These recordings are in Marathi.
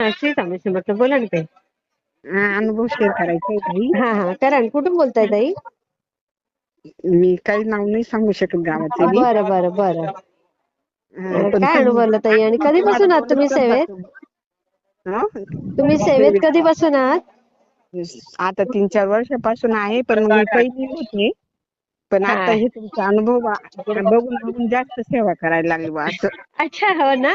हा स्वामी समर्थ बोला ना ताई. हा, अनुभव शेअर करायचा आहे ताई. हा हा. करा ना. कुठून बोलताय ताई? मी काही नाव नाही सांगू शकत गावाचे मी. बरं बरं बरं. हा, पण काय अनुभवलं ताई? आणि कधीपासून आहात तुम्ही सेवेत? हा? तुम्ही सेवेत कधीपासून आहात? आता तीन चार वर्षापासून आहे पण मी पहिली होते. पण हा. आता हे तुमचा अनुभव बघून बघून जास्त सेवा करायला लागली बा असं. अच्छा हो ना?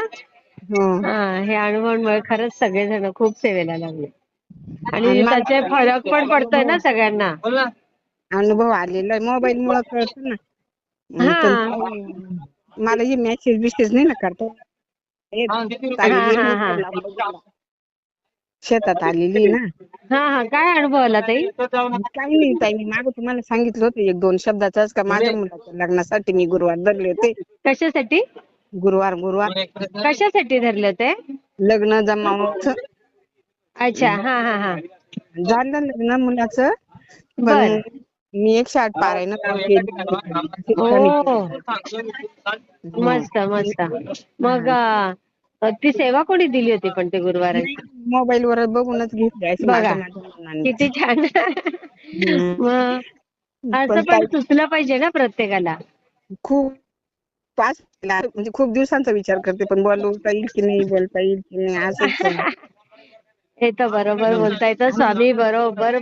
हो. हा हे अनुभवांमुळे खरंच सगळेजण खूप सेवेला लागले. आणि त्याचे फरक पण पडतोय ना सगळ्यांना. अनुभव आलेला आहे. मोबाईल मुळे कळतं ना. हा. मला हे मेसेज बिसेज नाही ना करता येत. हा, हा, हा. शेतात आलेली आहे ना. हा हा. काय अनुभव आला ताई? काही नाही ताई. मी मागं तुम्हाला सांगितलं होतं एक दोन शब्दाचाच का माझ्या मुलाच्या लग्नासाठी मी गुरुवार धरले होते. कशासाठी? गुरुवार गुरुवार. कशासाठी धरले ते? लग्न जमावाचं अच्छा हा हा हा. झालं लग्न मुलाचं. बर. मी एकशे आठ पारायण ओ मस्त मस्त. मग अं, ती सेवा कोणी दिली होती पण ते गुरुवाराची? मोबाईल वर बघूनच घेतली अशी बघा. माझ्या माझ्या मनाने. किती छान. मग असं पण पण काय- सुचलं पाहिजे ना प्रत्येकाला. खूप पाच म्हणजे खूप दिवसांचा विचार करते पण बोलता येईल की नाही बोलता येईल की नाही असंच हे तर बरोबर बोलता येतं स्वामी बरोबर.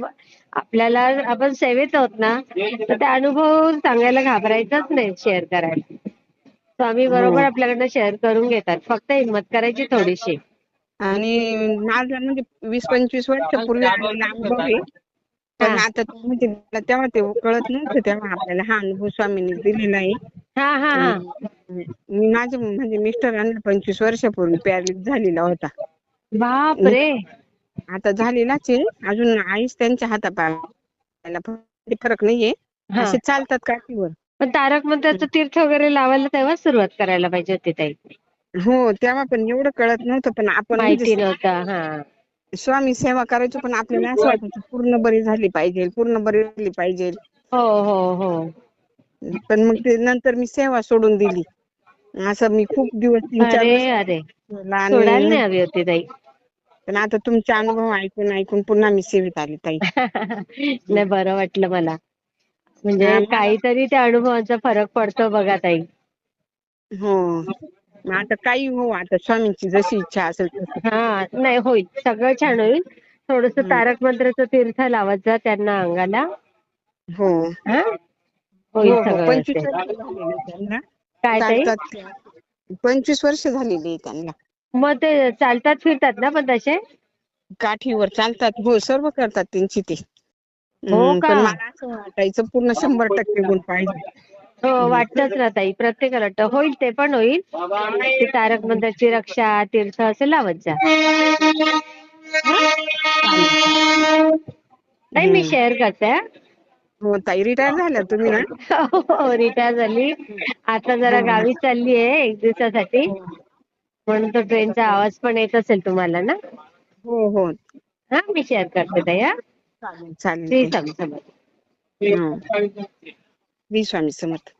आपल्याला आपण सेवेत आहोत ना तर ते अनुभव सांगायला घाबरायचंच नाही शेअर करायला. स्वामी बरोबर हो. आपल्याकडनं शेअर करून घेतात. फक्त हिंमत करायची थोडीशी. आणि माझा म्हणजे वीस पंचवीस वर्षापूर्वी आलेला अनुभव आहे. पण. आता तो म्हणजे मला तेव्हा ते कळत नव्हतं तेव्हा आपल्याला हा अनुभव स्वामींनी दिलेला आहे. हा हा हा. मी माझे म्हणजे मिस्टरांना पंचवीस वर्षापूर्वी पॅरलिस झालेला होता. बाप रे आता झालेलाच आहे. अजून आईच त्यांच्या हातापायाला फक्त फरक नाहीये. हा. असे चालतात काठीवर. पण तारक मंत्राचं तीर्थ वगैरे लावायला तेव्हा सुरुवात करायला पाहिजे होती ताई. हो तेव्हा पण एवढं कळत नव्हतं पण आपण माहिती म्हणजे नव्हतं हा. स्वामी सेवा करायचो पण आपल्याला असं वाटायचं पूर्ण बरी झाली पाहिजे पूर्ण बरी झाली पाहिजे. हो हो हो. पण मग ते नंतर मी सेवा सोडून दिली. असं मी खूप दिवस तीन चार अरे वर्ष अरे. केला सोडायला आणि नाही हवी होती ताई. पण आता तुमचे अनुभव ऐकून ऐकून पुन्हा मी सेवेत आली ताई. नाही बरं वाटलं मला. म्हणजे काहीतरी त्या अनुभवाचा फरक पडतो बघा ताई. हो. मग आता काही हो आता स्वामींची जशी इच्छा असेल तसं हा नाही होईल. सगळं छान होईल. थोडस. तारक मंत्राचं तीर्थ लावत जा त्यांना अंगाला. हो. हा? हो होईल हो सगळं पंचवीस व्यवस्थित. वर्ष झालेली त्यांना. काय ताई? चालतात ते. पंचवीस वर्ष झालेली आहे त्यांना. मग ते चालतात फिरतात ना पण तसे? काठीवर चालतात. हो सर्व करतात त्यांची ते. हो हम्म, का? पण मला असं वाटायचं पूर्ण शंभर टक्के गुण पाहिजे. हो वाटतच ना ताई. प्रत्येकाला वाटतं. होईल ते पण होईल. ते तारक मंत्राची रक्षा तीर्थ असं लावत जा. नाही मी. शेअर करते हा. हो ताई रिटायर झाल्या तुम्ही ना? हो रिटायर झाली. आता जरा हो. गावी चालली आहे एक दिवसासाठी. म्हणून तो ट्रेनचा आवाज पण येत असेल तुम्हाला ना? हो हो. हा मी शेअर करते ताई हा? चालेल चालेल श्री समर्थ. हो. श्री स्वामी समर्थ